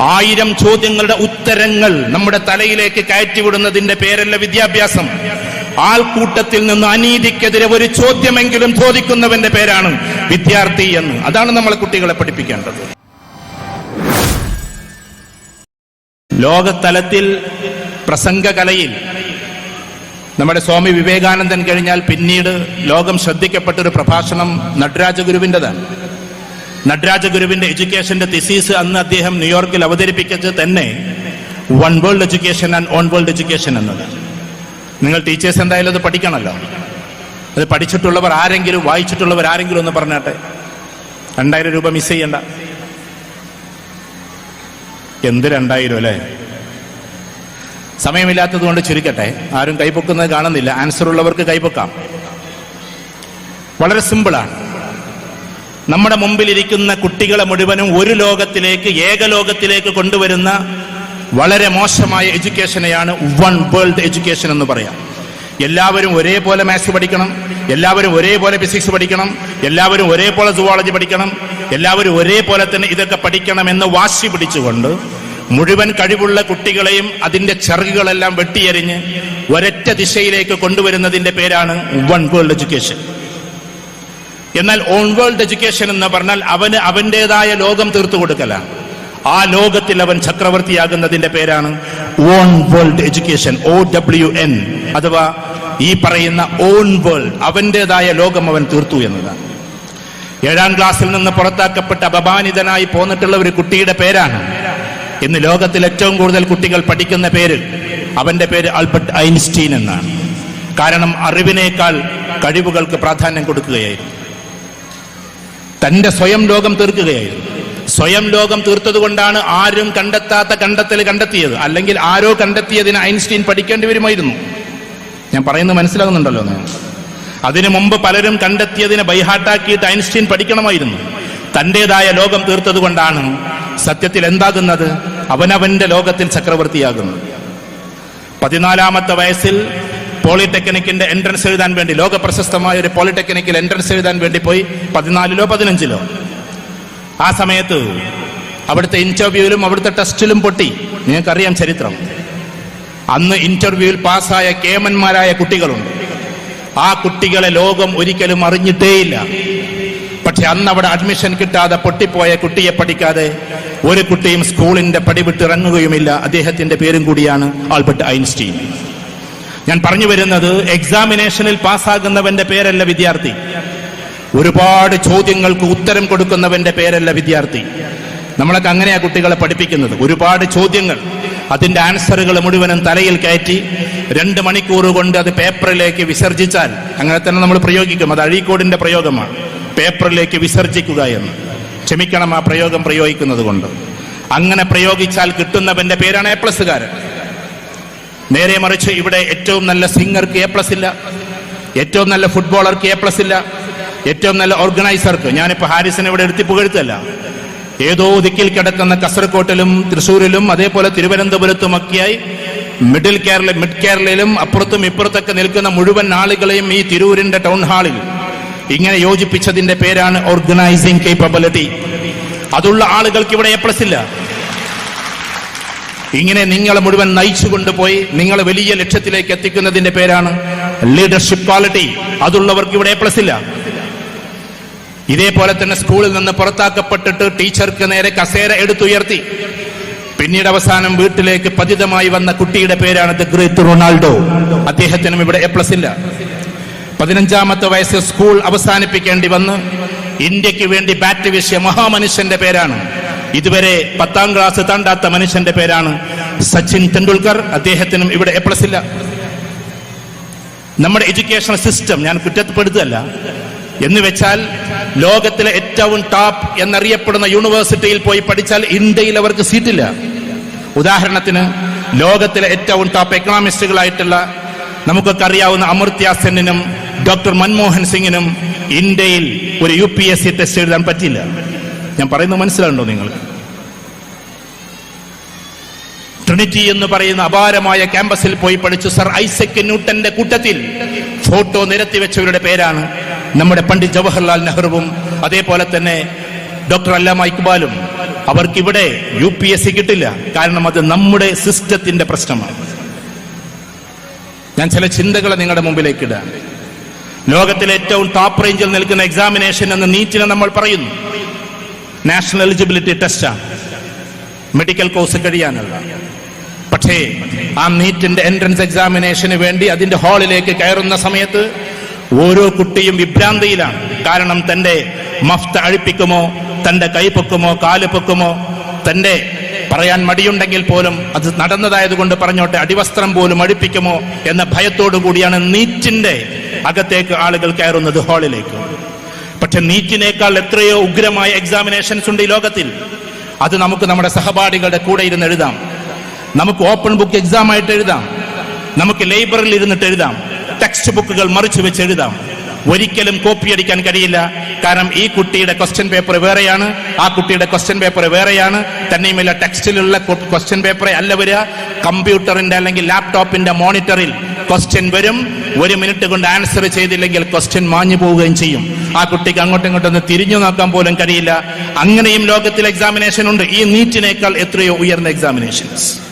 ആയിരം ചോദ്യങ്ങളുടെ ഉത്തരങ്ങൾ നമ്മുടെ തലയിലേക്ക് കയറ്റിവിടുന്നതിന്റെ പേരല്ല വിദ്യാഭ്യാസം. ആൾക്കൂട്ടത്തിൽ നിന്ന് അനീതിക്കെതിരെ ഒരു ചോദ്യമെങ്കിലും ചോദിക്കുന്നവന്റെ പേരാണ് വിദ്യാർത്ഥി എന്ന്. അതാണ് നമ്മളെ കുട്ടികളെ പഠിപ്പിക്കേണ്ടത്. ലോകതലത്തിൽ പ്രസംഗകലയിൽ നമ്മുടെ സ്വാമി വിവേകാനന്ദൻ കഴിഞ്ഞാൽ പിന്നീട് ലോകം ശ്രദ്ധിക്കപ്പെട്ട ഒരു പ്രഭാഷണം നടരാജഗുരുവിന്റെതാണ്. നടരാജഗുരുവിന്റെ എഡ്യൂക്കേഷന്റെ തിസീസ് അന്ന് അദ്ദേഹം ന്യൂയോർക്കിൽ അവതരിപ്പിച്ചത് തന്നെ one world education and own world education എന്നത്. നിങ്ങൾ ടീച്ചേഴ്സ് എന്തായാലും അത് പഠിക്കണമല്ലോ അത് പഠിച്ചിട്ടുള്ളവർ ആരെങ്കിലും വായിച്ചിട്ടുള്ളവർ ആരെങ്കിലും ഒന്ന് പറഞ്ഞാട്ടെ. രണ്ടായിരം രൂപ മിസ് ചെയ്യണ്ട. എന്ത് രണ്ടായിരം അല്ലേ? സമയമില്ലാത്തത് കൊണ്ട് ചുരുക്കട്ടെ. ആരും കൈപ്പൊക്കുന്നത് കാണുന്നില്ല. ആൻസർ ഉള്ളവർക്ക് കൈപ്പൊക്കാം വളരെ സിമ്പിളാണ് നമ്മുടെ മുമ്പിലിരിക്കുന്ന കുട്ടികളെ മുഴുവനും ഒരു ലോകത്തിലേക്ക് ഏകലോകത്തിലേക്ക് കൊണ്ടുവരുന്ന വളരെ മോശമായ എഡ്യൂക്കേഷനെയാണ് വൺ വേൾഡ് എഡ്യൂക്കേഷൻ എന്ന് പറയാം. എല്ലാവരും ഒരേപോലെ മാത്സ് പഠിക്കണം എല്ലാവരും ഒരേപോലെ ഫിസിക്സ് പഠിക്കണം എല്ലാവരും ഒരേപോലെ സുവോളജി പഠിക്കണം എല്ലാവരും ഒരേപോലെ തന്നെ ഇതൊക്കെ പഠിക്കണം എന്ന് വാശി പിടിച്ചുകൊണ്ട് മുഴുവൻ കഴിവുള്ള കുട്ടികളെയും അതിന്റെ ചിറകുകളെല്ലാം വെട്ടിയെറിഞ്ഞ് ഒരൊറ്റ ദിശയിലേക്ക് കൊണ്ടുവരുന്നതിന്റെ പേരാണ് വൺ വേൾഡ് എഡ്യൂക്കേഷൻ. എന്നാൽ ഓൺ വേൾഡ് എഡ്യൂക്കേഷൻ എന്ന് പറഞ്ഞാൽ അവന് അവന്റെതായ ലോകം തീർത്തു കൊടുക്കല ആ ലോകത്തിൽ അവൻ ചക്രവർത്തിയാകുന്നതിന്റെ പേരാണ് own world education O W N അഥവാ ഈ പറയുന്ന ഓൺ വേൾഡ് അവന്റെതായ ലോകം അവൻ തീർത്തു എന്നതാണ്. ഏഴാം ക്ലാസ്സിൽ നിന്ന് പുറത്താക്കപ്പെട്ട അപമാനിതനായി പോന്നിട്ടുള്ള ഒരു കുട്ടിയുടെ പേരാണ്. ഇന്ന് ലോകത്തിൽ ഏറ്റവും കൂടുതൽ കുട്ടികൾ പഠിക്കുന്ന പേര് അവന്റെ പേര് ആൽബർട്ട് ഐൻസ്റ്റീൻ എന്നാണ്. കാരണം അറിവിനേക്കാൾ കഴിവുകൾക്ക് പ്രാധാന്യം കൊടുക്കുകയായിരുന്നു. തന്റെ സ്വയം ലോകം തീർക്കുകയായിരുന്നു. സ്വയം ലോകം തീർത്തതുകൊണ്ടാണ് ആരും കണ്ടെത്താത്ത കണ്ടെത്തൽ കണ്ടെത്തിയത്. അല്ലെങ്കിൽ ആരോ കണ്ടെത്തിയതിന് ഐൻസ്റ്റീൻ പഠിക്കേണ്ടി വരുമായിരുന്നു. ഞാൻ പറയുന്നത് മനസ്സിലാകുന്നുണ്ടല്ലോ അതിനു മുമ്പ് പലരും കണ്ടെത്തിയതിനെ ബൈഹാട്ടാക്കിയിട്ട് ഐൻസ്റ്റീൻ പഠിക്കണമായിരുന്നു. തന്റേതായ ലോകം തീർത്തതുകൊണ്ടാണ് സത്യത്തിൽ എന്താകുന്നത്? അവനവന്റെ ലോകത്തിൽ ചക്രവർത്തിയാകുന്നത്. പതിനാലാമത്തെ വയസ്സിൽ പോളിടെക്നിക്കിന്റെ എൻട്രൻസ് എഴുതാൻ വേണ്ടി ലോക പ്രശസ്തമായ ഒരു പോളിടെക്നിക്കിൽ എൻട്രൻസ് എഴുതാൻ വേണ്ടി പോയി പതിനാലിലോ പതിനഞ്ചിലോ. ആ സമയത്ത് അവിടുത്തെ ഇന്റർവ്യൂവിലും അവിടുത്തെ ടെസ്റ്റിലും പൊട്ടി. നിങ്ങൾക്കറിയാം ചരിത്രം. അന്ന് ഇന്റർവ്യൂവിൽ പാസ്സായ കേമന്മാരായ കുട്ടികളുണ്ട്. ആ കുട്ടികളെ ലോകം ഒരിക്കലും അറിഞ്ഞിട്ടേയില്ല. പക്ഷെ അന്ന് അവിടെ അഡ്മിഷൻ കിട്ടാതെ പൊട്ടിപ്പോയ കുട്ടിയെ പഠിക്കാതെ ഒരു കുട്ടിയും സ്കൂളിന്റെ പടിവിട്ടിറങ്ങുകയുമില്ല അദ്ദേഹത്തിന്റെ പേരും കൂടിയാണ് ആൽബർട്ട് ഐൻസ്റ്റീൻ. ഞാൻ പറഞ്ഞു വരുന്നത് എക്സാമിനേഷനിൽ പാസ്സാകുന്നവന്റെ പേരല്ല വിദ്യാർത്ഥി. ഒരുപാട് ചോദ്യങ്ങൾക്ക് ഉത്തരം കൊടുക്കുന്നവന്റെ പേരല്ല വിദ്യാർത്ഥി. നമ്മളൊക്കെ അങ്ങനെയാ കുട്ടികളെ പഠിപ്പിക്കുന്നത്. ഒരുപാട് ചോദ്യങ്ങൾ. അതിന്റെ ആൻസറുകൾ മുഴുവനും തലയിൽ കയറ്റി രണ്ട് മണിക്കൂർ കൊണ്ട് അത് പേപ്പറിലേക്ക് വിസർജിച്ചാൽ അങ്ങനെ തന്നെ നമ്മൾ പ്രയോഗിക്കും. അത് അഴീക്കോടിന്റെ പ്രയോഗമാണ്. പേപ്പറിലേക്ക് വിസർജിക്കുക എന്ന്. ക്ഷമിക്കണം ആ പ്രയോഗം പ്രയോഗിക്കുന്നത് കൊണ്ട്. അങ്ങനെ പ്രയോഗിച്ചാൽ കിട്ടുന്നവന്റെ പേരാണ് എ പ്ലസ്സുകാരൻ നേരെ മറിച്ച് ഇവിടെ ഏറ്റവും നല്ല സിംഗർക്ക് എ പ്ലസ് ഇല്ല. ഏറ്റവും നല്ല ഫുട്ബോളർക്ക് എ പ്ലസ് ഇല്ല. ഏറ്റവും നല്ല ഓർഗനൈസർക്ക്. ഞാനിപ്പോ ഹാരിസിനെ ഇവിടെ എടുത്തി പുകഴ്ത്തല്ല ഏതോ ദിക്കിൽ കിടക്കുന്ന കസർകോട്ടിലും തൃശ്ശൂരിലും അതേപോലെ തിരുവനന്തപുരത്തുമൊക്കെയായി മിഡിൽ കേരള മിഡ് കേരളയിലും അപ്പുറത്തും ഇപ്പുറത്തൊക്കെ നിൽക്കുന്ന മുഴുവൻ ആളുകളെയും ഈ തിരൂരിന്റെ ടൗൺ ഹാളിൽ ഇങ്ങനെ യോജിപ്പിച്ചതിന്റെ പേരാണ് ഓർഗനൈസിംഗ് കേപ്പബിലിറ്റി അതുള്ള ആളുകൾക്ക് ഇവിടെ എ പ്ലസ് ഇല്ല. ഇങ്ങനെ നിങ്ങളെ മുഴുവൻ നയിച്ചു കൊണ്ടുപോയി നിങ്ങളെ വലിയ ലക്ഷ്യത്തിലേക്ക് എത്തിക്കുന്നതിന്റെ പേരാണ് ലീഡർഷിപ്പ് ക്വാളിറ്റി അതുള്ളവർക്ക് ഇവിടെ പ്ലസ് ഇല്ല. ഇതേപോലെ തന്നെ സ്കൂളിൽ നിന്ന് പുറത്താക്കപ്പെട്ടിട്ട് ടീച്ചർക്ക് നേരെ കസേര എടുത്തുയർത്തി. പിന്നീട് അവസാനം വീട്ടിലേക്ക് പതിതമായി വന്ന കുട്ടിയുടെ പേരാണ് ദ ഗ്രേറ്റ് റൊണാൾഡോ. അദ്ദേഹത്തിനും ഇവിടെ എ പ്ലസ് ഇല്ല. പതിനഞ്ചാമത്തെ വയസ്സിൽ സ്കൂൾ അവസാനിപ്പിക്കേണ്ടി വന്ന് ഇന്ത്യയ്ക്ക് വേണ്ടി ബാറ്റ് വീശിയ മഹാമനുഷ്യന്റെ പേരാണ്. ഇതുവരെ പത്താം ക്ലാസ് താണ്ടാത്ത മനുഷ്യന്റെ പേരാണ് സച്ചിൻ തെണ്ടുൽക്കർ അദ്ദേഹത്തിനും ഇവിടെ എ പ്ലസ് ഇല്ല. നമ്മുടെ എഡ്യൂക്കേഷൻ സിസ്റ്റം ഞാൻ കുറ്റപ്പെടുത്തുകയല്ല എന്ന് വെച്ചാൽ ലോകത്തിലെ ഏറ്റവും ടോപ്പ് എന്നറിയപ്പെടുന്ന യൂണിവേഴ്സിറ്റിയിൽ പോയി പഠിച്ചാൽ ഇന്ത്യയിൽ അവർക്ക് സീറ്റില്ല ഉദാഹരണത്തിന് ലോകത്തിലെ ഏറ്റവും ടോപ്പ് എക്കണോമിസ്റ്റുകളായിട്ടുള്ള നമുക്കൊക്കെ അറിയാവുന്ന അമർത്യ സെന്നിനും ഡോക്ടർ മൻമോഹൻ സിംഗിനും ഇന്ത്യയിൽ ഒരു U P S C test എഴുതാൻ പറ്റില്ല ഞാൻ പറയുന്നത് മനസ്സിലാണ്ടോ നിങ്ങൾക്ക്? ട്രിനിറ്റി എന്ന് പറയുന്ന അപാരമായ ക്യാമ്പസിൽ പോയി പഠിച്ചു സർ ഐസക് ന്യൂട്ടന്റെ കൂട്ടത്തിൽ. ഫോട്ടോ നിരത്തി വെച്ചവരുടെ പേരാണ് നമ്മുടെ പണ്ഡിറ്റ് ജവഹർലാൽ നെഹ്റുവും അതേപോലെ തന്നെ ഡോക്ടർ അല്ലാമ ഇക്ബാലും. അവർക്കിവിടെ യു പി എസ് സി കിട്ടില്ല കാരണം അത് നമ്മുടെ സിസ്റ്റത്തിന്റെ പ്രശ്നമാണ്. ഞാൻ ചില ചിന്തകളെ നിങ്ങളുടെ മുമ്പിലേക്ക് ഇടാം. ലോകത്തിലെ ഏറ്റവും ടോപ്പ് റേഞ്ചിൽ നിൽക്കുന്ന എക്സാമിനേഷൻ എന്ന നീറ്റിനെ നമ്മൾ പറയുന്നു. നാഷണൽ എലിജിബിലിറ്റി ടെസ്റ്റാണ് മെഡിക്കൽ കോഴ്സ് കഴിയാനുള്ള. പക്ഷേ ആ നീറ്റിന്റെ എൻട്രൻസ് എക്സാമിനേഷന് വേണ്ടി അതിന്റെ ഹാളിലേക്ക് കയറുന്ന സമയത്ത് ഓരോ കുട്ടിയും വിഭ്രാന്തിയിലാണ്. കാരണം തന്റെ മഫ്ത അഴിപ്പിക്കുമോ തന്റെ കൈ പൊക്കുമോ കാൽ പൊക്കുമോ തന്റെ പറയാൻ മടിയുണ്ടെങ്കിൽ പോലും അത് നടന്നതായതുകൊണ്ട് പറഞ്ഞോട്ടെ അടിവസ്ത്രം പോലും അഴിപ്പിക്കുമോ എന്ന ഭയത്തോടു കൂടിയാണ് നീറ്റിന്റെ അകത്തേക്ക് ആളുകൾ കയറുന്നത് ഹാളിലേക്ക് പക്ഷെ നീറ്റിനേക്കാൾ എത്രയോ ഉഗ്രമായ എക്സാമിനേഷൻസ് ഉണ്ട് ഈ ലോകത്തിൽ. അത് നമുക്ക് നമ്മുടെ സഹപാഠികളുടെ കൂടെ ഇരുന്ന് എഴുതാം. നമുക്ക് ഓപ്പൺ ബുക്ക് എക്സാം ആയിട്ട് എഴുതാം. നമുക്ക് ലൈബ്രറിയിൽ ഇരുന്നിട്ട് എഴുതാം. ടെക്സ്റ്റ് ബുക്കുകൾ മറിച്ചു വെച്ച് എഴുതാം. ഒരിക്കലും കോപ്പി അടിക്കാൻ കഴിയില്ല. കാരണം ഈ കുട്ടിയുടെ ക്വസ്റ്റ്യൻ പേപ്പർ വേറെയാണ്. ആ കുട്ടിയുടെ ക്വസ്റ്റ്യൻ പേപ്പർ വേറെയാണ്. തന്നെയുമില്ല ടെക്സ്റ്റിലുള്ള ക്വസ്റ്റ്യൻ പേപ്പറെ അല്ല വരിക. കമ്പ്യൂട്ടറിന്റെ അല്ലെങ്കിൽ ലാപ്ടോപ്പിന്റെ മോണിറ്ററിൽ ക്വസ്റ്റ്യൻ വരും. ഒരു മിനിറ്റ് കൊണ്ട് ആൻസർ ചെയ്തില്ലെങ്കിൽ ക്വസ്റ്റ്യൻ മാഞ്ഞു പോവുകയും ചെയ്യും. ആ കുട്ടിക്ക് അങ്ങോട്ടും ഇങ്ങോട്ടൊന്ന് തിരിഞ്ഞു നോക്കാൻ പോലും കഴിയില്ല. അങ്ങനെയും ലോകത്തിൽ എക്സാമിനേഷൻ ഉണ്ട്. ഈ നീറ്റിനേക്കാൾ എത്രയോ ഉയർന്ന എക്സാമിനേഷൻസ്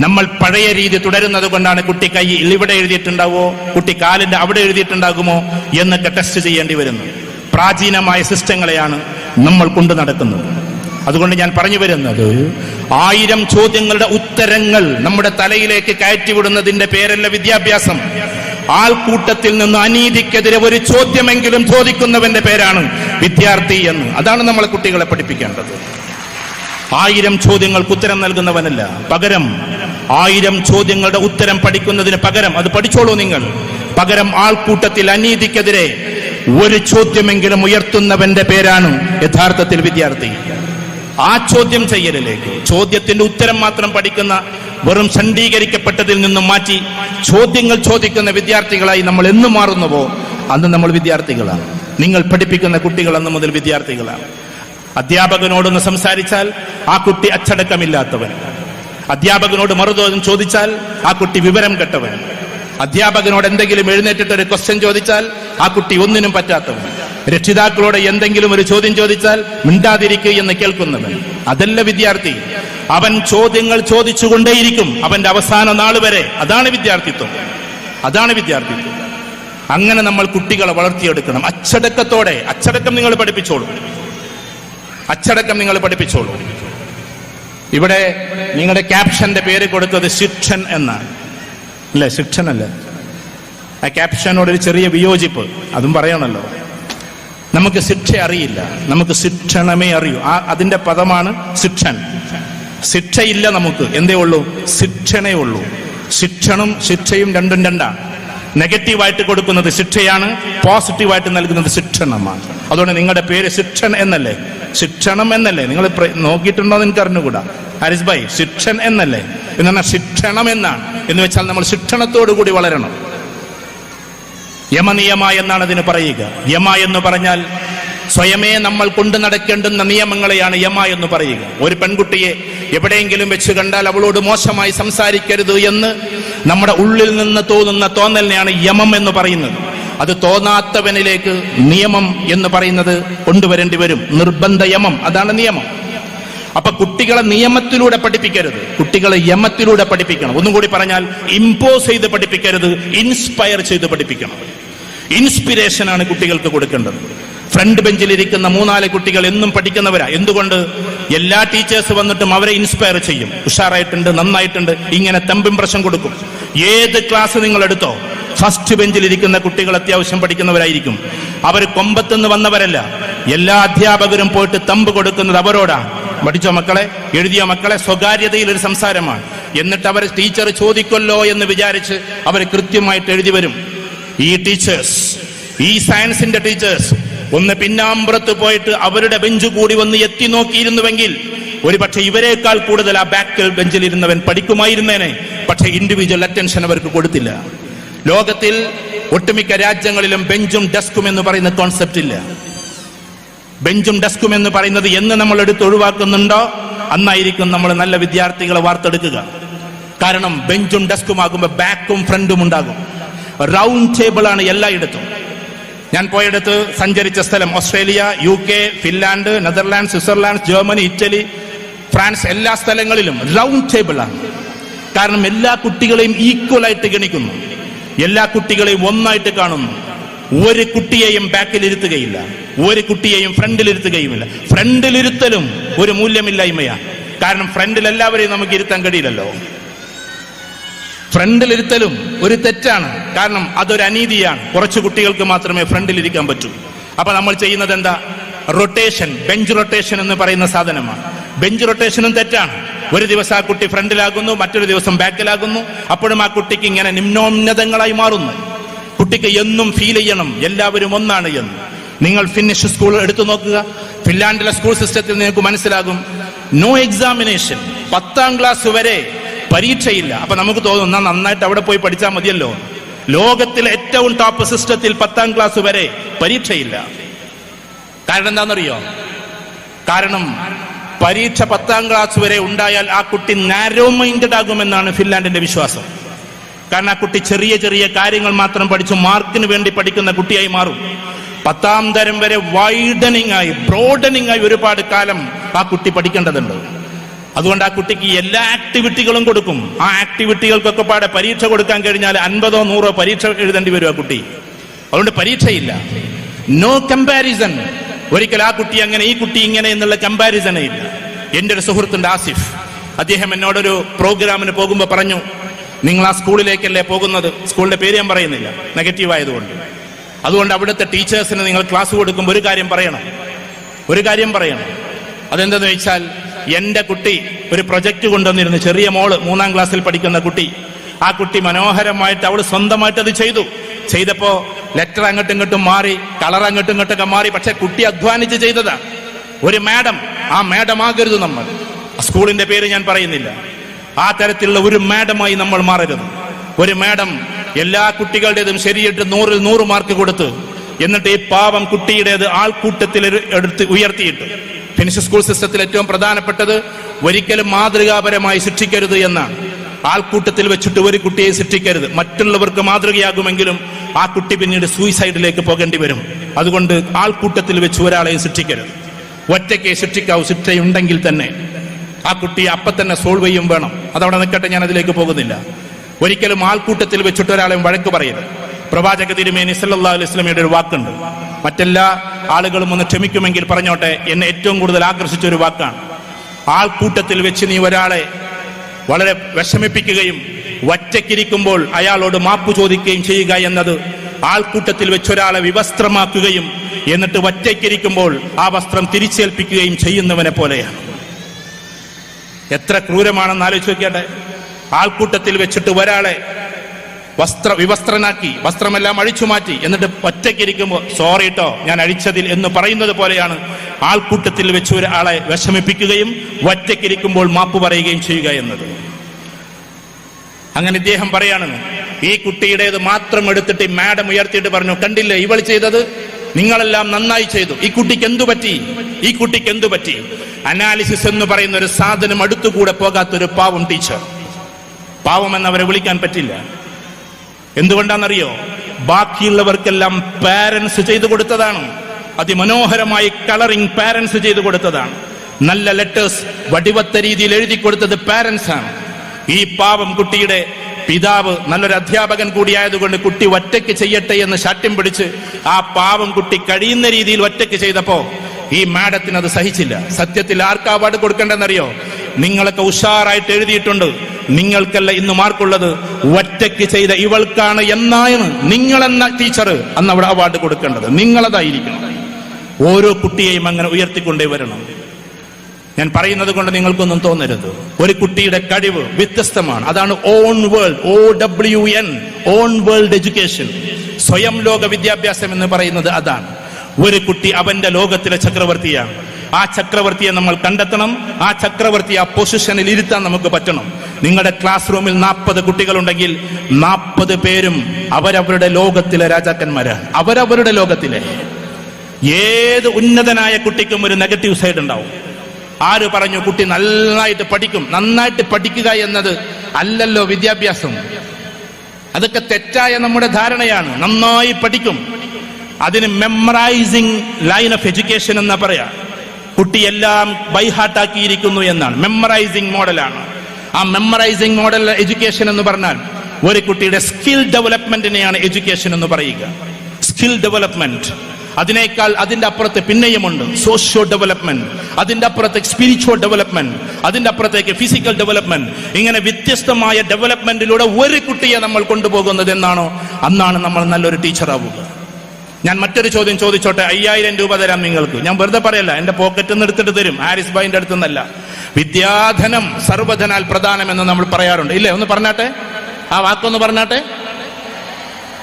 നമ്മൾ പഴയ രീതി തുടരുന്നത് കൊണ്ടാണ് കുട്ടി കൈ ഇവിടെ എഴുതിയിട്ടുണ്ടാവോ? കുട്ടി കാലിന്റെ അവിടെ എഴുതിയിട്ടുണ്ടാകുമോ? എന്നൊക്കെ ടെസ്റ്റ് ചെയ്യേണ്ടി വരുന്നു. പ്രാചീനമായ സിസ്റ്റങ്ങളെയാണ് നമ്മൾ കൊണ്ടു നടക്കുന്നത്. അതുകൊണ്ട് ഞാൻ പറഞ്ഞു വരുന്നത് ആയിരം ചോദ്യങ്ങളുടെ ഉത്തരങ്ങൾ നമ്മുടെ തലയിലേക്ക് കയറ്റിവിടുന്നതിന്റെ പേരല്ല വിദ്യാഭ്യാസം. ആൾക്കൂട്ടത്തിൽ നിന്ന് അനീതിക്കെതിരെ ഒരു ചോദ്യമെങ്കിലും ചോദിക്കുന്നവന്റെ പേരാണ് വിദ്യാർത്ഥി എന്ന്. അതാണ് നമ്മളെ കുട്ടികളെ പഠിപ്പിക്കേണ്ടത്. ആയിരം ചോദ്യങ്ങൾക്ക് ഉത്തരം നൽകുന്നവനല്ല. പകരം ആയിരം ചോദ്യങ്ങളുടെ ഉത്തരം പഠിക്കുന്നതിന് പകരം അത് പഠിച്ചോളൂ നിങ്ങൾ. പകരം ആൾക്കൂട്ടത്തിൽ അനീതിക്കെതിരെ ഒരു ചോദ്യമെങ്കിലും ഉയർത്തുന്നവന്റെ പേരാണ് യഥാർത്ഥത്തിൽ വിദ്യാർത്ഥി. ആ ചോദ്യം ചെയ്യലിലേക്ക്. ചോദ്യത്തിന്റെ ഉത്തരം മാത്രം പഠിക്കുന്ന വെറും ഷണ്ഡീകരിക്കപ്പെട്ടതിൽ നിന്നും മാറ്റി ചോദ്യങ്ങൾ ചോദിക്കുന്ന വിദ്യാർത്ഥികളായി നമ്മൾ എന്ന് മാറുന്നുവോ? അന്ന് നമ്മൾ വിദ്യാർത്ഥികളാണ്. നിങ്ങൾ പഠിപ്പിക്കുന്ന കുട്ടികൾ അന്ന് മുതൽ വിദ്യാർത്ഥികളാണ്. അധ്യാപകനോടൊന്ന് സംസാരിച്ചാൽ ആ കുട്ടി അച്ചടക്കമില്ലാത്തവൻ. അധ്യാപകനോട് മറുതോന്നും ചോദിച്ചാൽ ആ കുട്ടി വിവരം കെട്ടവൻ. അധ്യാപകനോട് എന്തെങ്കിലും എഴുന്നേറ്റിട്ട് ഒരു ക്വസ്റ്റ്യൻ ചോദിച്ചാൽ ആ കുട്ടി ഒന്നിനും പറ്റാത്തവൻ. രക്ഷിതാക്കളോട് എന്തെങ്കിലും ഒരു ചോദ്യം ചോദിച്ചാൽ മിണ്ടാതിരിക്കുക എന്ന് കേൾക്കുന്നവൻ. അതല്ല വിദ്യാർത്ഥി. അവൻ ചോദ്യങ്ങൾ ചോദിച്ചുകൊണ്ടേയിരിക്കും അവന്റെ അവസാന നാൾ വരെ. അതാണ് വിദ്യാർത്ഥിത്വം. അതാണ് വിദ്യാർത്ഥിത്വം. അങ്ങനെ നമ്മൾ കുട്ടികളെ വളർത്തിയെടുക്കണം. അച്ചടക്കത്തോടെ. അച്ചടക്കം നിങ്ങൾ പഠിപ്പിച്ചോളൂ. അച്ചടക്കം നിങ്ങൾ പഠിപ്പിച്ചോളൂ. ഇവിടെ നിങ്ങളുടെ ക്യാപ്ഷന്റെ പേര് കൊടുത്തത് ശിക്ഷൻ എന്നാണ്. അല്ലേ ശിക്ഷൻ അല്ലേ. ആ ക്യാപ്ഷനോട് ഒരു ചെറിയ വിയോജിപ്പ് അതും പറയണല്ലോ. നമുക്ക് ശിക്ഷ അറിയില്ല. നമുക്ക് ശിക്ഷണമേ അറിയൂ. ആ അതിന്റെ പദമാണ് ശിക്ഷൻ. ശിക്ഷയില്ല നമുക്ക്. എന്തേ ഉള്ളൂ? ശിക്ഷണേ ഉള്ളൂ. ശിക്ഷണും ശിക്ഷയും രണ്ടും രണ്ടാണ്. നെഗറ്റീവായിട്ട് കൊടുക്കുന്നത് ശിക്ഷയാണ് പോസിറ്റീവായിട്ട് നൽകുന്നത് ശിക്ഷണമാണ്. അതുകൊണ്ട് നിങ്ങളുടെ പേര് ശിക്ഷൻ എന്നല്ലേ? ശിക്ഷണം എന്നല്ലേ? നിങ്ങൾ നോക്കിയിട്ടുണ്ടോ എന്ന് എനിക്ക് അറിഞ്ഞുകൂടാ. ഹാരിസ് ഭായ് ശിക്ഷൻ എന്നല്ലേ? എന്ന് പറഞ്ഞാൽ ശിക്ഷണം എന്നാണ്. എന്ന് വെച്ചാൽ നമ്മൾ ശിക്ഷണത്തോടു കൂടി വളരണം. യമനിയമ എന്നാണ് അതിന് പറയുക. യമ എന്ന് പറഞ്ഞാൽ സ്വയമേ നമ്മൾ കൊണ്ടു നടക്കേണ്ടുന്ന നിയമങ്ങളെയാണ് യമ എന്ന് പറയുക. ഒരു പെൺകുട്ടിയെ എവിടെയെങ്കിലും വെച്ച് കണ്ടാൽ അവളോട് മോശമായി സംസാരിക്കരുത് എന്ന് നമ്മുടെ ഉള്ളിൽ നിന്ന് തോന്നുന്ന തോന്നലിനെയാണ് യമം എന്ന് പറയുന്നത്. അത് തോന്നാത്തവനിലേക്ക് നിയമം എന്ന് പറയുന്നത് കൊണ്ടുവരേണ്ടി വരും. നിർബന്ധ യമം. അതാണ് നിയമം. അപ്പൊ കുട്ടികളെ നിയമത്തിലൂടെ പഠിപ്പിക്കരുത്. കുട്ടികളെ യമത്തിലൂടെ പഠിപ്പിക്കണം. ഒന്നും കൂടി പറഞ്ഞാൽ ഇമ്പോസ് ചെയ്ത് പഠിപ്പിക്കരുത്. ഇൻസ്പയർ ചെയ്ത് പഠിപ്പിക്കണം. ഇൻസ്പിരേഷൻ ആണ് കുട്ടികൾക്ക് കൊടുക്കേണ്ടത്. ഫ്രണ്ട് ബെഞ്ചിലിരിക്കുന്ന മൂന്നാൽ കുട്ടികൾ എന്നും പഠിക്കുന്നവരാ. എന്തുകൊണ്ട്? എല്ലാ ടീച്ചേഴ്സ് വന്നിട്ടും അവരെ ഇൻസ്പയർ ചെയ്യും. ഉഷാറായിട്ടുണ്ട് നന്നായിട്ടുണ്ട് ഇങ്ങനെ തമ്പിംപ്രശം കൊടുക്കും. ഏത് ക്ലാസ് നിങ്ങൾ എടുത്തോ? ഫസ്റ്റ് ബെഞ്ചിലിരിക്കുന്ന കുട്ടികൾ അത്യാവശ്യം പഠിക്കുന്നവരായിരിക്കും. അവർ കൊമ്പത്തുനിന്ന് വന്നവരല്ല. എല്ലാ അധ്യാപകരും പോയിട്ട് തമ്പ് കൊടുക്കുന്നത് അവരോടാ. പഠിച്ചോ മക്കളെ? എഴുതിയോ മക്കളെ? സ്വകാര്യതയിൽ ഒരു സംസാരമാണ്. എന്നിട്ട് അവർ ടീച്ചർ ചോദിക്കല്ലോ എന്ന് വിചാരിച്ച് അവർ കൃത്യമായിട്ട് എഴുതി വരും. ഈ ടീച്ചേഴ്സ് ഈ സയൻസിന്റെ ടീച്ചേഴ്സ് ഒന്ന് പിന്നാമ്പുറത്ത് പോയിട്ട് അവരുടെ ബെഞ്ച് കൂടി വന്ന് എത്തി നോക്കിയിരുന്നുവെങ്കിൽ ഒരു പക്ഷെ ഇവരെക്കാൾ കൂടുതൽ ആ ബാക്ക് ബെഞ്ചിൽ ഇരുന്നവൻ പഠിക്കുമായിരുന്നേനെ. പക്ഷെ ഇൻഡിവിജ്വൽ അറ്റൻഷൻ അവർക്ക് കൊടുത്തില്ല. ലോകത്തിൽ ഒട്ടുമിക്ക രാജ്യങ്ങളിലും ബെഞ്ചും ഡെസ്കും എന്ന് പറയുന്ന കോൺസെപ്റ്റ് ഇല്ല. ബെഞ്ചും ഡെസ്കും എന്ന് പറയുന്നത് എന്ന് നമ്മൾ എടുത്ത് ഒഴിവാക്കുന്നുണ്ടോ? അന്നായിരിക്കും നമ്മൾ നല്ല വിദ്യാർത്ഥികളെ വാർത്തെടുക്കുക. കാരണം ബെഞ്ചും ഡെസ്കും ആകുമ്പോൾ ബാക്കും ഫ്രണ്ടും ഉണ്ടാകും. റൗണ്ട് ടേബിൾ ആണ് എല്ലായിടത്തും. ഞാൻ പോയെടുത്ത് സഞ്ചരിച്ച സ്ഥലം Australia U K Finland Netherland Switzerland Germany Italy France എല്ലാ സ്ഥലങ്ങളിലും റൗണ്ട് ആണ്. കാരണം എല്ലാ കുട്ടികളെയും ഈക്വൽ ആയിട്ട് ഗണിക്കുന്നു. എല്ലാ കുട്ടികളെയും ഒന്നായിട്ട് കാണുന്നു. ഒരു കുട്ടിയെയും ബാക്കിൽ ഇരുത്തുകയില്ല ഒരു കുട്ടിയെയും ഫ്രണ്ടിൽ ഇരുത്തുകയുമില്ല ഫ്രണ്ടിലിരുത്തലും ഒരു മൂല്യമില്ലായ്മയാണ്. കാരണം ഫ്രണ്ടിൽ എല്ലാവരെയും നമുക്ക് ഇരുത്താൻ കഴിയില്ലല്ലോ. ഫ്രണ്ടിലിരുത്തലും ഒരു തെറ്റാണ്. കാരണം അതൊരു അനീതിയാണ്. കുറച്ച് കുട്ടികൾക്ക് മാത്രമേ ഫ്രണ്ടിലിരിക്കാൻ പറ്റൂ. അപ്പൊ നമ്മൾ ചെയ്യുന്നത് എന്താ? റൊട്ടേഷൻ ബെഞ്ച് റൊട്ടേഷൻ എന്ന് പറയുന്ന സാധനമാണ്. ബെഞ്ച് റൊട്ടേഷനും തെറ്റാണ്. ഒരു ദിവസം ആ കുട്ടി ഫ്രണ്ടിലാകുന്നു മറ്റൊരു ദിവസം ബാക്കിലാകുന്നു. അപ്പോഴും ആ കുട്ടിക്ക് ഇങ്ങനെ നിമ്നോന്നതങ്ങളായി മാറുന്നു. കുട്ടിക്ക് എന്നും ഫീൽ ചെയ്യണം. എല്ലാവരും ഒന്നാണ് എന്ന്. നിങ്ങൾ ഫിനിഷ് സ്കൂൾ എടുത്തു നോക്കുക. ഫിൻലാൻഡിലെ സ്കൂൾ സിസ്റ്റത്തിൽ നിങ്ങൾക്ക് മനസ്സിലാകും. നോ എക്സാമിനേഷൻ പത്താം ക്ലാസ് വരെ പരീക്ഷയില്ല. അപ്പൊ നമുക്ക് തോന്നും നന്നായിട്ട് അവിടെ പോയി പഠിച്ചാൽ മതിയല്ലോ. ലോകത്തിലെ ഏറ്റവും ടോപ്പ് സിസ്റ്റത്തിൽ പത്താം ക്ലാസ് വരെ പരീക്ഷയില്ല. കാരണം എന്താണെന്നറിയോ? കാരണം പരീക്ഷ പത്താം ക്ലാസ് വരെ ഉണ്ടായാൽ ആ കുട്ടി നാരോ മൈൻഡഡ് ആകുമെന്നാണ് ഫിൻലാൻഡിന്റെ വിശ്വാസം. കാരണം ആ കുട്ടി ചെറിയ ചെറിയ കാര്യങ്ങൾ മാത്രം പഠിച്ചു മാർക്കിന് വേണ്ടി പഠിക്കുന്ന കുട്ടിയായി മാറും. പത്താം തരം വരെ വൈഡനിങ് ആയി ബ്രോഡനിങ് ആയി ഒരുപാട് കാലം ആ കുട്ടി പഠിക്കേണ്ടതുണ്ട്. അതുകൊണ്ട് ആ കുട്ടിക്ക് എല്ലാ ആക്ടിവിറ്റികളും കൊടുക്കും. ആ ആക്ടിവിറ്റികൾക്കൊക്കെ പാടെ പരീക്ഷ കൊടുക്കാൻ കഴിഞ്ഞാൽ അൻപതോ നൂറോ പരീക്ഷ എഴുതേണ്ടി വരും ആ കുട്ടി. അതുകൊണ്ട് പരീക്ഷയില്ല. നോ കമ്പാരിസൺ ഒരിക്കൽ ആ കുട്ടി അങ്ങനെ ഈ കുട്ടി ഇങ്ങനെ എന്നുള്ള കമ്പാരിസണേ ഇല്ല. എന്റെ ഒരു സുഹൃത്തുണ്ട് ആസിഫ്. അദ്ദേഹം എന്നോടൊരു പ്രോഗ്രാമിന് പോകുമ്പോൾ പറഞ്ഞു നിങ്ങൾ ആ സ്കൂളിലേക്കല്ലേ പോകുന്നത്? സ്കൂളിന്റെ പേര് ഞാൻ പറയുന്നില്ല. നെഗറ്റീവ് ആയതുകൊണ്ട്. അതുകൊണ്ട് അവിടുത്തെ ടീച്ചേഴ്സിന് നിങ്ങൾ ക്ലാസ് കൊടുക്കുമ്പോൾ ഒരു കാര്യം പറയണം. ഒരു കാര്യം പറയണം. അതെന്തെന്ന് വെച്ചാൽ എന്റെ കുട്ടി ഒരു പ്രൊജക്ട് കൊണ്ടുവന്നിരുന്നു. ചെറിയ മോൾ മൂന്നാം ക്ലാസ്സിൽ പഠിക്കുന്ന കുട്ടി. ആ കുട്ടി മനോഹരമായിട്ട് അവൾ സ്വന്തമായിട്ട് അത് ചെയ്തു. ചെയ്തപ്പോ ലെറ്റർ അങ്ങോട്ടും ഇങ്ങോട്ടും മാറി കളർ അങ്ങോട്ടും ഇങ്ങോട്ടൊക്കെ മാറി. പക്ഷെ കുട്ടി അധ്വാനിച്ച് ചെയ്തതാ. ഒരു മാഡം ആ മാഡം ആകരുത് നമ്മൾ. സ്കൂളിന്റെ പേര് ഞാൻ പറയുന്നില്ല. ആ തരത്തിലുള്ള ഒരു മാഡമായി നമ്മൾ മാറരുത്. ഒരു മാഡം എല്ലാ കുട്ടികളുടേതും ശരിയിട്ട് നൂറിൽ നൂറ് മാർക്ക് കൊടുത്ത് എന്നിട്ട് ഈ പാവം കുട്ടിയുടേത് ആൾക്കൂട്ടത്തിൽ എടുത്ത് ഉയർത്തിയിട്ട് ഫിനിഷ് സ്കൂൾ സിസ്റ്റത്തിൽ ഏറ്റവും പ്രധാനപ്പെട്ടത് ഒരിക്കലും മാതൃകാപരമായി ശിക്ഷിക്കരുത് എന്നാണ്. ആൾക്കൂട്ടത്തിൽ വെച്ചിട്ട് ഒരു കുട്ടിയെ ശിക്ഷിക്കരുത്. മറ്റുള്ളവർക്ക് മാതൃകയാകുമെങ്കിലും ആ കുട്ടി പിന്നീട് സൂയിസൈഡിലേക്ക് പോകേണ്ടി വരും. അതുകൊണ്ട് ആൾക്കൂട്ടത്തിൽ വെച്ച് ഒരാളെ ശിക്ഷിക്കരുത്. ഒറ്റയ്ക്ക് ശിക്ഷിക്കാവൂ. ശിക്ഷയുണ്ടെങ്കിൽ തന്നെ ആ കുട്ടി അപ്പം തന്നെ സോൾവ് ചെയ്യും വേണം. അതവിടെ നിൽക്കട്ടെ ഞാൻ അതിലേക്ക് പോകുന്നില്ല. ഒരിക്കലും ആൾക്കൂട്ടത്തിൽ വെച്ചിട്ട് ഒരാളെയും വഴക്ക് പറയരുത്. പ്രവാചക തിരുമേനി സല്ലല്ലാഹു അലൈഹി വസല്ലമയുടെ ഒരു വാക്കുണ്ട്. മറ്റെല്ലാ ആളുകളും ഒന്ന് ക്ഷമിക്കുമെങ്കിൽ പറഞ്ഞോട്ടെ എന്നെ ഏറ്റവും കൂടുതൽ ആകർഷിച്ച ഒരു വാക്കാണ്. ആൾക്കൂട്ടത്തിൽ വെച്ച് നീ ഒരാളെ വളരെ വിഷമിപ്പിക്കുകയും ഒറ്റയ്ക്കിരിക്കുമ്പോൾ അയാളോട് മാപ്പ് ചോദിക്കുകയും ചെയ്യുക എന്നത് ആൾക്കൂട്ടത്തിൽ വെച്ചൊരാളെ വിവസ്ത്രമാക്കുകയും എന്നിട്ട് ഒറ്റയ്ക്കിരിക്കുമ്പോൾ ആ വസ്ത്രം തിരിച്ചേൽപ്പിക്കുകയും ചെയ്യുന്നവനെ പോലെയാണ്. എത്ര ക്രൂരമാണെന്ന് ആലോചിച്ച് നോക്കിയാട്ടെ. ആൾക്കൂട്ടത്തിൽ വെച്ചിട്ട് ഒരാളെ വസ്ത്ര വിവസ്ത്രനാക്കി വസ്ത്രമെല്ലാം അഴിച്ചു മാറ്റി. എന്നിട്ട് ഒറ്റയ്ക്കിരിക്കുമ്പോൾ സോറി കേട്ടോ ഞാൻ അഴിച്ചതിൽ എന്ന് പറയുന്നത് പോലെയാണ്. ആൾക്കൂട്ടത്തിൽ വെച്ച് ഒരാളെ വിഷമിപ്പിക്കുകയും ഒറ്റയ്ക്കിരിക്കുമ്പോൾ മാപ്പ് പറയുകയും ചെയ്യുക എന്നത്. അങ്ങനെ ഇദ്ദേഹം പറയാണ് ഈ കുട്ടിയുടേത് മാത്രം എടുത്തിട്ട് മാഡം ഉയർത്തിയിട്ട് പറഞ്ഞു കണ്ടില്ലേ ഇവൾ ചെയ്തത്? നിങ്ങളെല്ലാം നന്നായി ചെയ്തു. ഈ കുട്ടിക്ക് എന്തു പറ്റി? ഈ കുട്ടിക്ക് എന്തു പറ്റി? അനാലിസിസ് എന്ന് പറയുന്ന ഒരു സാധനം അടുത്തുകൂടെ പോകാത്തൊരു പാവം ടീച്ചർ. പാവം എന്നവരെ വിളിക്കാൻ പറ്റില്ല. എന്തുകൊണ്ടാണെന്നറിയോ? ബാക്കിയുള്ളവർക്കെല്ലാം പാരൻസ് ചെയ്തു കൊടുത്തതാണ്. അതിമനോഹരമായി കളറിംഗ് പാരൻസ് ചെയ്തു കൊടുത്തതാണ്. നല്ല ലെറ്റേഴ്സ് വടിവത്ത രീതിയിൽ എഴുതി കൊടുത്തത് പാരൻസ് ആണ്. ഈ പാവം കുട്ടിയുടെ പിതാവ് നല്ലൊരു അധ്യാപകൻ കൂടിയായതുകൊണ്ട് കുട്ടി ഒറ്റയ്ക്ക് ചെയ്യട്ടെ എന്ന് ശാഠ്യം പിടിച്ച് ആ പാവം കുട്ടി കഴിയുന്ന രീതിയിൽ ഒറ്റയ്ക്ക് ചെയ്തപ്പോ ഈ മാഡത്തിന് അത് സഹിച്ചില്ല. സത്യത്തിൽ ആർക്കാ അവാർഡ് കൊടുക്കേണ്ടെന്നറിയോ? നിങ്ങളൊക്കെ ഉഷാറായിട്ട് എഴുതിയിട്ടുണ്ട്. നിങ്ങൾക്കല്ല ഇന്ന് മാർക്കുള്ളത്. ഒറ്റയ്ക്ക് ചെയ്ത ഇവൾക്കാണ് എന്നാണ് നിങ്ങളെന്ന ടീച്ചർ അന്ന് അവിടെ അവാർഡ് കൊടുക്കേണ്ടത്. നിങ്ങളതായിരിക്കണം. ഓരോ കുട്ടിയെയും അങ്ങനെ ഉയർത്തിക്കൊണ്ടേ വരണം. ഞാൻ പറയുന്നത് കൊണ്ട് നിങ്ങൾക്കൊന്നും തോന്നരുത്. ഒരു കുട്ടിയുടെ കഴിവ് വ്യത്യസ്തമാണ്. അതാണ് own world O W N own world education സ്വയം ലോക വിദ്യാഭ്യാസം എന്ന് പറയുന്നത് അതാണ്. ഒരു കുട്ടി അവന്റെ ലോകത്തിലെ ചക്രവർത്തിയാണ്. ആ ചക്രവർത്തിയെ നമ്മൾ കണ്ടെത്തണം. ആ ചക്രവർത്തി ആ പൊസിഷനിൽ ഇരുത്താൻ നമുക്ക് പറ്റണം. നിങ്ങളുടെ ക്ലാസ് റൂമിൽ നാൽപ്പത് കുട്ടികളുണ്ടെങ്കിൽ നാൽപ്പത് പേരും അവരവരുടെ ലോകത്തിലെ രാജാക്കന്മാരാണ്. അവരവരുടെ ലോകത്തിലെ. ഏത് ഉന്നതനായ കുട്ടിക്കും ഒരു നെഗറ്റീവ് സൈഡ് ഉണ്ടാവും. ആര് പറഞ്ഞു കുട്ടി നന്നായിട്ട് പഠിക്കും നന്നായിട്ട് പഠിക്കുക എന്നത് അല്ലല്ലോ വിദ്യാഭ്യാസം. അതൊക്കെ തെറ്റായ നമ്മുടെ ധാരണയാണ്. നന്നായി പഠിക്കും. അതിന് മെമ്മറൈസിംഗ് ലൈൻ ഓഫ് എഡ്യൂക്കേഷൻ എന്നാ പറയാ. കുട്ടി ബൈഹാട്ടാക്കിയിരിക്കുന്നു എന്നാണ്. മെമ്മറൈസിങ് മോഡലാണ് ആ മെമ്മറൈസിംഗ് മോഡൽ എഡ്യൂക്കേഷൻ എന്ന് പറഞ്ഞാൽ ഒരു കുട്ടിയുടെ സ്കിൽ ഡെവലപ്മെന്റിനെയാണ് എഡ്യൂക്കേഷൻ എന്ന് പറയുക. സ്കിൽ ഡെവലപ്മെന്റ് അതിനേക്കാൾ അതിന്റെ അപ്പുറത്ത് പിന്നെയുമുണ്ട്. സോഷ്യോ ഡെവലപ്മെന്റ് അതിന്റെ അപ്പുറത്തേക്ക് സ്പിരിച്വൽ ഡെവലപ്മെന്റ് അതിന്റെ അപ്പുറത്തേക്ക് ഫിസിക്കൽ ഡെവലപ്മെന്റ് ഇങ്ങനെ വ്യത്യസ്തമായ ഡെവലപ്മെന്റിലൂടെ ഒരു കുട്ടിയെ നമ്മൾ കൊണ്ടുപോകുന്നത് എന്നാണോ? അന്നാണ് നമ്മൾ നല്ലൊരു ടീച്ചർ ആവുക. ഞാൻ മറ്റൊരു ചോദ്യം ചോദിച്ചോട്ടെ? അയ്യായിരം രൂപ തരാം നിങ്ങൾക്ക്. ഞാൻ വെറുതെ പറയല്ല എന്റെ പോക്കറ്റിൽ നിന്ന് എടുത്തിട്ട് തരും. ആരിസ് ഭായിന്റെ അടുത്തു നിന്നല്ല വിദ്യാധനം സർവധനാൽ പ്രധാനമെന്ന് നമ്മൾ പറയാറുണ്ട്. ഇല്ലേ? ഒന്ന് പറഞ്ഞാട്ടെ? ആ വാക്കൊന്ന് പറഞ്ഞാട്ടെ?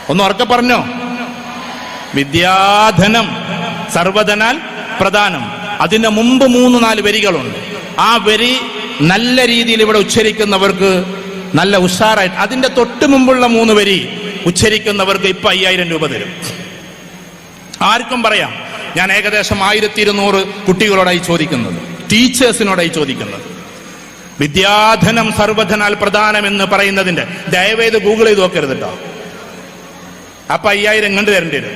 ഒന്ന് ഉറക്കെ പറഞ്ഞോ? വിദ്യാധനം സർവധനാൽ പ്രധാനം. അതിന്റെ മുമ്പ് മൂന്ന് നാല് വരികളുണ്ട്. ആ വരി നല്ല രീതിയിൽ ഇവിടെ ഉച്ചരിക്കുന്നവർക്ക് നല്ല ഉഷാറായിട്ട് അതിന്റെ തൊട്ട് മുമ്പുള്ള മൂന്ന് വരി ഉച്ചരിക്കുന്നവർക്ക് ഇപ്പൊ അയ്യായിരം രൂപ തരും. ആർക്കും പറയാം. ഞാൻ ഏകദേശം ആയിരത്തി ഇരുന്നൂറ് കുട്ടികളോടായി ചോദിക്കുന്നത്. ടീച്ചേഴ്സിനോടായി ചോദിക്കുന്നത്. വിദ്യാധനം സർവധനാൽ പ്രധാനം എന്ന് പറയുന്നതിന്റെ ദയവേത് ഗൂഗിൾ ചെയ്ത് നോക്കരുത് കേട്ടോ അപ്പൊ അയ്യായിരം കണ്ടു തരേണ്ടി വരും.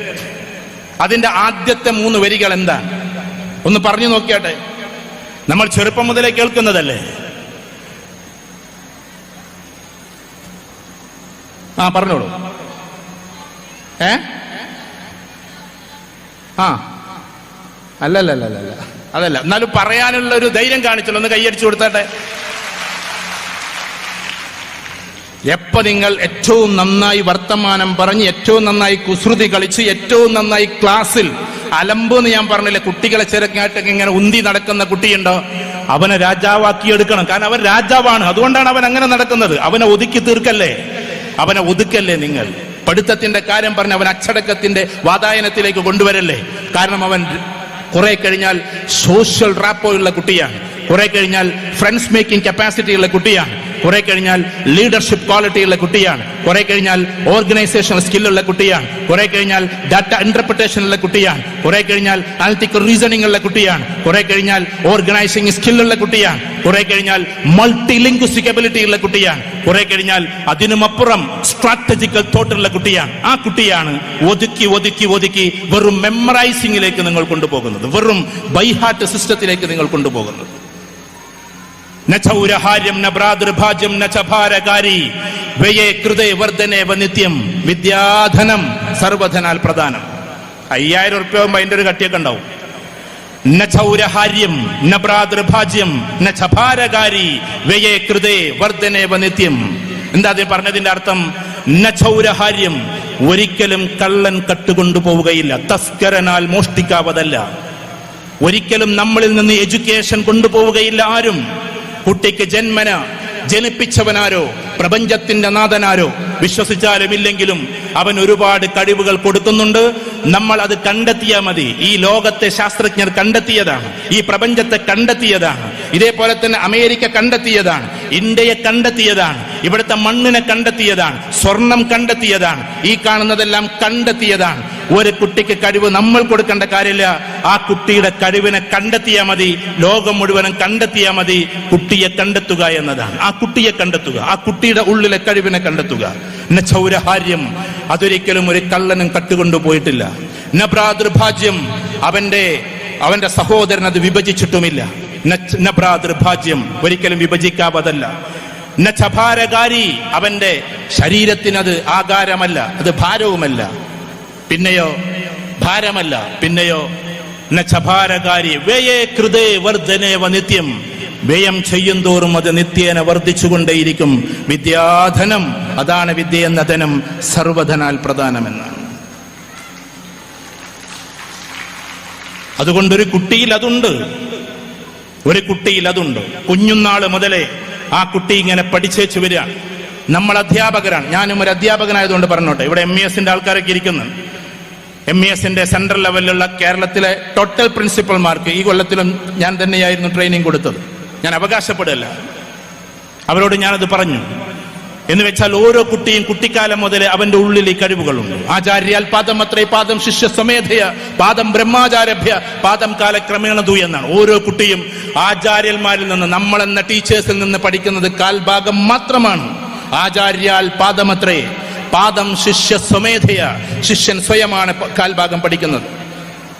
അതിന്റെ ആദ്യത്തെ മൂന്ന് വരികൾ എന്താ ഒന്ന് പറഞ്ഞു നോക്കിയാട്ടെ. നമ്മൾ ചെറുപ്പം മുതലേ കേൾക്കുന്നതല്ലേ? ആ പറഞ്ഞോളൂ. ഏ? ആ. അല്ലല്ല അല്ല അല്ല അതല്ല. എന്നാലും പറയാനുള്ള ഒരു ധൈര്യം കാണിച്ചല്ലോ. ഒന്ന് കൈയടിച്ചു കൊടുത്തട്ടെ. എപ്പോ നിങ്ങൾ ഏറ്റവും നന്നായി വർത്തമാനം പറഞ്ഞ് ഏറ്റവും നന്നായി കുസൃതി കളിച്ച് ഏറ്റവും നന്നായി ക്ലാസ്സിൽ അലമ്പ് എന്ന് ഞാൻ പറഞ്ഞില്ലേ കുട്ടികളെ ചെറുക്കായിട്ടൊക്കെ ഇങ്ങനെ ഉന്തി നടക്കുന്ന കുട്ടിയുണ്ടോ? അവനെ രാജാവാക്കി എടുക്കണം. കാരണം അവൻ രാജാവാണ്. അതുകൊണ്ടാണ് അവൻ അങ്ങനെ നടക്കുന്നത്. അവനെ ഒതുക്കി തീർക്കല്ലേ? അവനെ ഒതുക്കല്ലേ നിങ്ങൾ? പഠിത്തത്തിന്റെ കാര്യം പറഞ്ഞ് അവൻ അച്ചടക്കത്തിന്റെ വാതായനത്തിലേക്ക് കൊണ്ടുവരല്ലേ? കാരണം അവൻ കുറെ കഴിഞ്ഞാൽ സോഷ്യൽ റാപ്പോ ഉള്ള കുട്ടിയാണ്. കുറെ കഴിഞ്ഞാൽ ഫ്രണ്ട്സ് മേക്കിംഗ് കപ്പാസിറ്റി ഉള്ള കുട്ടിയാണ്. കുറെ കഴിഞ്ഞാൽ ലീഡർഷിപ്പ് ക്വാളിറ്റി ഉള്ള കുട്ടിയാണ്. കുറെ കഴിഞ്ഞാൽ ഓർഗനൈസേഷണൽ സ്കില്ലുള്ള കുട്ടിയാണ്. കുറെ കഴിഞ്ഞാൽ ഡാറ്റ ഇന്റർപ്രിട്ടേഷൻ ഉള്ള കുട്ടിയാണ്. കുറെ കഴിഞ്ഞാൽ അനലിറ്റിക്കൽ റീസണിംഗ് ഉള്ള കുട്ടിയാണ്. കുറെ കഴിഞ്ഞാൽ ഓർഗനൈസിംഗ് സ്കില്ലുള്ള കുട്ടിയാണ്. കുറെ കഴിഞ്ഞാൽ മൾട്ടി ലിംഗ്വിസ്റ്റിക് എബിലിറ്റി ഉള്ള കുട്ടിയാണ്. കുറെ കഴിഞ്ഞാൽ അതിനുമപ്പുറം സ്ട്രാറ്റജിക്കൽ തോട്ട് ഉള്ള കുട്ടിയാണ്. ആ കുട്ടിയാണ് ഒതുക്കി ഒതുക്കി ഒതുക്കി വെറും മെമ്മറൈസിംഗിലേക്ക് നിങ്ങൾ കൊണ്ടുപോകുന്നത്. വെറും ബൈഹാർട്ട് സിസ്റ്റത്തിലേക്ക് നിങ്ങൾ കൊണ്ടുപോകുന്നത്. ന ചൗരഹാര്യം ന ഭ്രാതൃഭാജ്യം ന കൃതേ വർദ്ധനേവ നിത്യം. വിദ്യാധനം സർവധനാൽ പ്രധാനം അയ്യായിരം ഉറുപ്പ്യ ആകുമ്പോ അതിന്റെ ഒരു കട്ടിയൊക്കെ ഉണ്ടാവും. ന ചൗരഹാര്യം ന വ്യയേ കൃതേ വർദ്ധനേവ നിത്യം. എന്താ അത് പറഞ്ഞതിന്റെ അർത്ഥം? ന ചൗരഹാര്യം ഒരിക്കലും കള്ളൻ കട്ടുകൊണ്ടുപോവുകയില്ല തസ്കരനാൽ മോഷ്ടിക്കാവതല്ല. ഒരിക്കലും നമ്മളിൽ നിന്ന് എഡ്യൂക്കേഷൻ കൊണ്ടുപോവുകയില്ല ആരും. കുട്ടിക്ക് ജന്മന ജനിപ്പിച്ചവനാരോ പ്രപഞ്ചത്തിന്റെ നാഥനാരോ വിശ്വസിച്ചാലും ഇല്ലെങ്കിലും അവൻ ഒരുപാട് കഴിവുകൾ കൊടുക്കുന്നുണ്ട്. നമ്മൾ അത് കണ്ടെത്തിയാൽ മതി. ഈ ലോകത്തെ ശാസ്ത്രജ്ഞർ കണ്ടെത്തിയതാണ്. ഈ പ്രപഞ്ചത്തെ കണ്ടെത്തിയതാണ്. ഇതേപോലെ തന്നെ അമേരിക്ക കണ്ടെത്തിയതാണ്. ഇന്ത്യയെ കണ്ടെത്തിയതാണ്. ഇവിടുത്തെ മണ്ണിനെ കണ്ടെത്തിയതാണ്. സ്വർണം കണ്ടെത്തിയതാണ്. ഈ കാണുന്നതെല്ലാം കണ്ടെത്തിയതാണ്. ഒരു കുട്ടിക്ക് കഴിവ് നമ്മൾ കൊടുക്കേണ്ട കാര്യമില്ല. ആ കുട്ടിയുടെ കഴിവിനെ കണ്ടെത്തിയാൽ മതി. ലോകം മുഴുവനും കണ്ടെത്തിയാൽ മതി. കുട്ടിയെ കണ്ടെത്തുക എന്നതാണ്. ആ കുട്ടിയെ കണ്ടെത്തുക. ആ കുട്ടിയുടെ ഉള്ളിലെ കഴിവിനെ കണ്ടെത്തുക. എന്നെ ചൗരഹാര്യം. അതൊരിക്കലും ഒരു കള്ളനും കട്ടുകൊണ്ടുപോയിട്ടില്ല ന ഭ്രാതൃഭാജ്യം. അവന്റെ അവന്റെ സഹോദരൻ അത് വിഭജിച്ചിട്ടുമില്ല. ഭ്രാതൃഭാജ്യം. ഒരിക്കലും വിഭജിക്കാവതല്ല. ന ചഭാരകാരി. അവന്റെ ശരീരത്തിനത് ആകാരമല്ല. അത് ഭാരവുമല്ല. പിന്നെയോ ഭാരമല്ല പിന്നെയോ നഭാരകാരി വ്യയേ കൃതേ വർദ്ധനേവ നിത്യം. വ്യയം ചെയ്യുന്തോറും അത് നിത്യേന വർദ്ധിച്ചുകൊണ്ടേയിരിക്കും. വിദ്യാധനം അതാണ് വിദ്യ എന്ന ധനം സർവധനാൽ പ്രധാനമെന്നാണ്. അതുകൊണ്ടൊരു കുട്ടിയിൽ അതുണ്ട്. ഒരു കുട്ടിയിൽ അതുണ്ട്. കുഞ്ഞുനാൾ മുതലേ ആ കുട്ടി ഇങ്ങനെ പഠിച്ചേച്ചു വരിക. നമ്മൾ അധ്യാപകരാണ് ഞാനും ഒരു അധ്യാപകനായതുകൊണ്ട് പറഞ്ഞോട്ടെ. ഇവിടെ എം എസിന്റെ ആൾക്കാരൊക്കെ ഇരിക്കുന്നുണ്ട്. എം ഇ എസിന്റെ സെൻട്രൽ ലെവലിലുള്ള കേരളത്തിലെ ടോട്ടൽ പ്രിൻസിപ്പൽമാർക്ക് ഈ കൊല്ലത്തിലും ഞാൻ തന്നെയായിരുന്നു ട്രെയിനിങ് കൊടുത്തത്. ഞാൻ അവകാശപ്പെടുകയല്ല. അവരോട് ഞാനത് പറഞ്ഞു. എന്ന് വെച്ചാൽ ഓരോ കുട്ടിയും കുട്ടിക്കാലം മുതൽ അവന്റെ ഉള്ളിൽ ഈ കഴിവുകളുണ്ട്. ആചാര്യാൽ പാദം അത്രേ പാദം ശിഷ്യ സമേധയ പാദം ബ്രഹ്മാചാരഭ്യ പാദം കാലക്രമേണ ദൂ എന്നാണ് ഓരോ കുട്ടിയും ആചാര്യന്മാരിൽ നിന്ന് നമ്മളെന്ന ടീച്ചേഴ്സിൽ നിന്ന് പഠിക്കുന്നത് കാൽഭാഗം മാത്രമാണ്. ആചാര്യാൽ പാദമത്രേ പാദം ശിഷ്യ സ്വമേധയ. ശിഷ്യൻ സ്വയമാണ് കാൽഭാഗം പഠിക്കുന്നത്.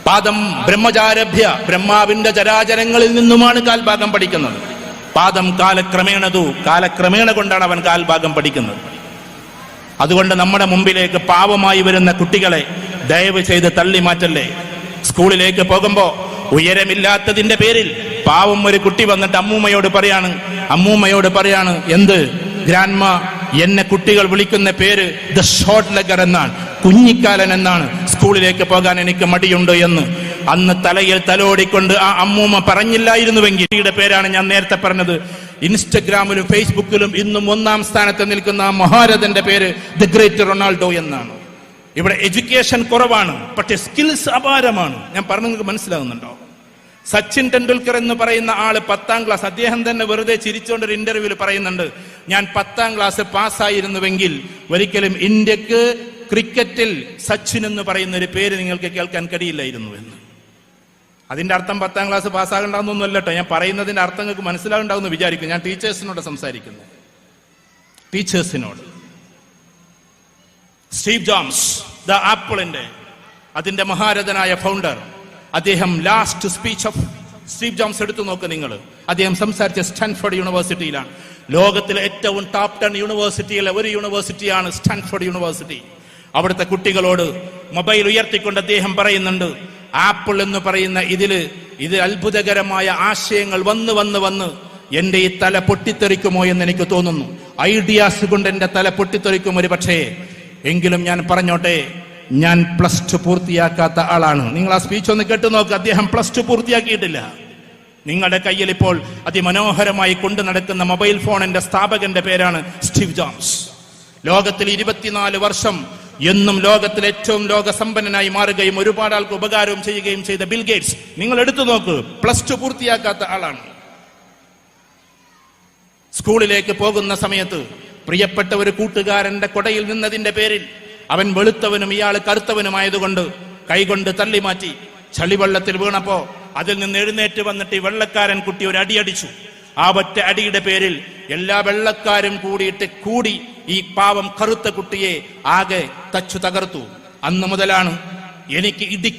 പാദം ബ്രഹ്മചാരഭ്യ ബ്രഹ്മാവിന്റെ ചരാചരങ്ങളിൽ നിന്നുമാണ് കാൽഭാഗം പഠിക്കുന്നത്. പാദം കാലക്രമേണതു കാലക്രമേണ കൊണ്ടാണ് അവൻ കാൽഭാഗം പഠിക്കുന്നത്. അതുകൊണ്ട് നമ്മുടെ മുമ്പിലേക്ക് പാവമായി വരുന്ന കുട്ടികളെ ദയവ് ചെയ്ത് തള്ളി മാറ്റല്ലേ? സ്കൂളിലേക്ക് പോകുമ്പോ ഉയരമില്ലാത്തതിന്റെ പേരിൽ പാവം ഒരു കുട്ടി വന്നിട്ട് അമ്മൂമ്മയോട് പറയാണ് അമ്മൂമ്മയോട് പറയാണ് എന്ത്? ഗ്രാൻമ എന്നെ കുട്ടികൾ വിളിക്കുന്ന പേര് ദ ഷോർട്ട് ലെഗർ എന്നാണ്. കുഞ്ഞിക്കാലൻ എന്നാണ്. സ്കൂളിലേക്ക് പോകാൻ എനിക്ക് മടിയുണ്ട് എന്ന്. അന്ന് തലയിൽ തലോടിക്കൊണ്ട് ആ അമ്മൂമ്മ പറഞ്ഞില്ലായിരുന്നുവെങ്കിൽ കുട്ടിയുടെ പേരാണ് ഞാൻ നേരത്തെ പറഞ്ഞത്. ഇൻസ്റ്റഗ്രാമിലും ഫേസ്ബുക്കിലും ഇന്നും ഒന്നാം സ്ഥാനത്ത് നിൽക്കുന്ന ആ മഹാരഥന്റെ പേര് ദ ഗ്രേറ്റ് റൊണാൾഡോ എന്നാണ്. ഇവിടെ എഡ്യൂക്കേഷൻ കുറവാണ് പക്ഷെ സ്കിൽസ് അപാരമാണ്. ഞാൻ പറഞ്ഞു നിങ്ങൾക്ക് മനസ്സിലാകുന്നുണ്ടോ? സച്ചിൻ ടെണ്ടുൽക്കർ എന്ന് പറയുന്ന ആൾ പത്താം ക്ലാസ് അദ്ദേഹം തന്നെ വെറുതെ ചിരിച്ചുകൊണ്ട് ഒരു ഇന്റർവ്യൂവിൽ പറയുന്നുണ്ട് ഞാൻ പത്താം ക്ലാസ് പാസ്സായിരുന്നുവെങ്കിൽ ഒരിക്കലും ഇന്ത്യയ്ക്ക് ക്രിക്കറ്റിൽ സച്ചിൻ എന്ന് പറയുന്ന ഒരു പേര് നിങ്ങൾക്ക് കേൾക്കാൻ കഴിയില്ലായിരുന്നു എന്ന്. അതിന്റെ അർത്ഥം പത്താം ക്ലാസ് പാസ്സാകണ്ടെന്നൊന്നും അല്ലട്ടോ ഞാൻ പറയുന്നതിന്റെ അർത്ഥം നിങ്ങൾക്ക് മനസ്സിലാകണ്ടാവുമെന്ന് വിചാരിക്കും ഞാൻ ടീച്ചേഴ്സിനോട് സംസാരിക്കുന്നു. ടീച്ചേഴ്സിനോട്. സ്റ്റീവ് ജോംസ് ദ ആപ്പിളിന്റെ അതിന്റെ മഹാരഥനായ ഫൗണ്ടർ അദ്ദേഹം last speech of Steve Jobs എടുത്തു നോക്ക് നിങ്ങൾ അദ്ദേഹം സംസാരിച്ച സ്റ്റാൻഫോർഡ് യൂണിവേഴ്സിറ്റിയിലാണ്. ലോകത്തിലെ ഏറ്റവും ടോപ്പ് ടെൻ യൂണിവേഴ്സിറ്റിയിലെ ഒരു യൂണിവേഴ്സിറ്റിയാണ് സ്റ്റാൻഫോർഡ് യൂണിവേഴ്സിറ്റി അവിടുത്തെ കുട്ടികളോട് മൊബൈൽ ഉയർത്തിക്കൊണ്ട് അദ്ദേഹം പറയുന്നുണ്ട് ആപ്പിൾ എന്ന് പറയുന്ന ഇതിൽ ഇത് അത്ഭുതകരമായ ആശയങ്ങൾ വന്ന് വന്ന് വന്ന് എന്റെ ഈ തല പൊട്ടിത്തെറിക്കുമോ എന്ന് എനിക്ക് തോന്നുന്നു. ഐഡിയാസ് കൊണ്ട് എന്റെ തല പൊട്ടിത്തെറിക്കും ഒരു പക്ഷേ എങ്കിലും ഞാൻ പറഞ്ഞോട്ടെ ഞാൻ പ്ലസ് ടു പൂർത്തിയാക്കാത്ത ആളാണ്. നിങ്ങൾ ആ സ്പീച്ച് ഒന്ന് കേട്ടു നോക്ക് അദ്ദേഹം പ്ലസ് ടു പൂർത്തിയാക്കിയിട്ടില്ല. നിങ്ങളുടെ കയ്യിൽ ഇപ്പോൾ അതിമനോഹരമായി കൊണ്ടു നടക്കുന്ന മൊബൈൽ ഫോണിന്റെ സ്ഥാപകന്റെ പേരാണ് സ്റ്റീവ് ജോംസ്. ലോകത്തിൽ ഇരുപത്തിനാല് വർഷം എന്നും ലോകത്തിൽ ഏറ്റവും ലോകസമ്പന്നനായി മാറുകയും ഒരുപാട് ആൾക്ക് ഉപകാരവും ചെയ്യുകയും ചെയ്ത ബിൽ ഗേറ്റ്സ്. നിങ്ങൾ എടുത്തു നോക്ക് പ്ലസ് ടു പൂർത്തിയാക്കാത്ത ആളാണ്. സ്കൂളിലേക്ക് പോകുന്ന സമയത്ത് പ്രിയപ്പെട്ട ഒരു കൂട്ടുകാരന്റെ കൊടയിൽ നിന്നതിന്റെ പേരിൽ അവൻ വെളുത്തവനും ഇയാൾ കറുത്തവനുമായതുകൊണ്ട് കൈകൊണ്ട് തള്ളി മാറ്റി ചളിവെള്ളത്തിൽ വീണപ്പോ അതിൽ നിന്ന് എഴുന്നേറ്റ് വന്നിട്ട് ഈ വെള്ളക്കാരൻ കുട്ടി ഒരു അടിയടിച്ചു ആ ഒറ്റ അടിയുടെ പേരിൽ എല്ലാ വെള്ളക്കാരും കൂടിയിട്ട് കൂടി ഈ പാവം കറുത്ത കുട്ടിയെ ആകെ തച്ചു തകർത്തു. അന്ന് മുതലാണ് എനിക്ക് ഇടി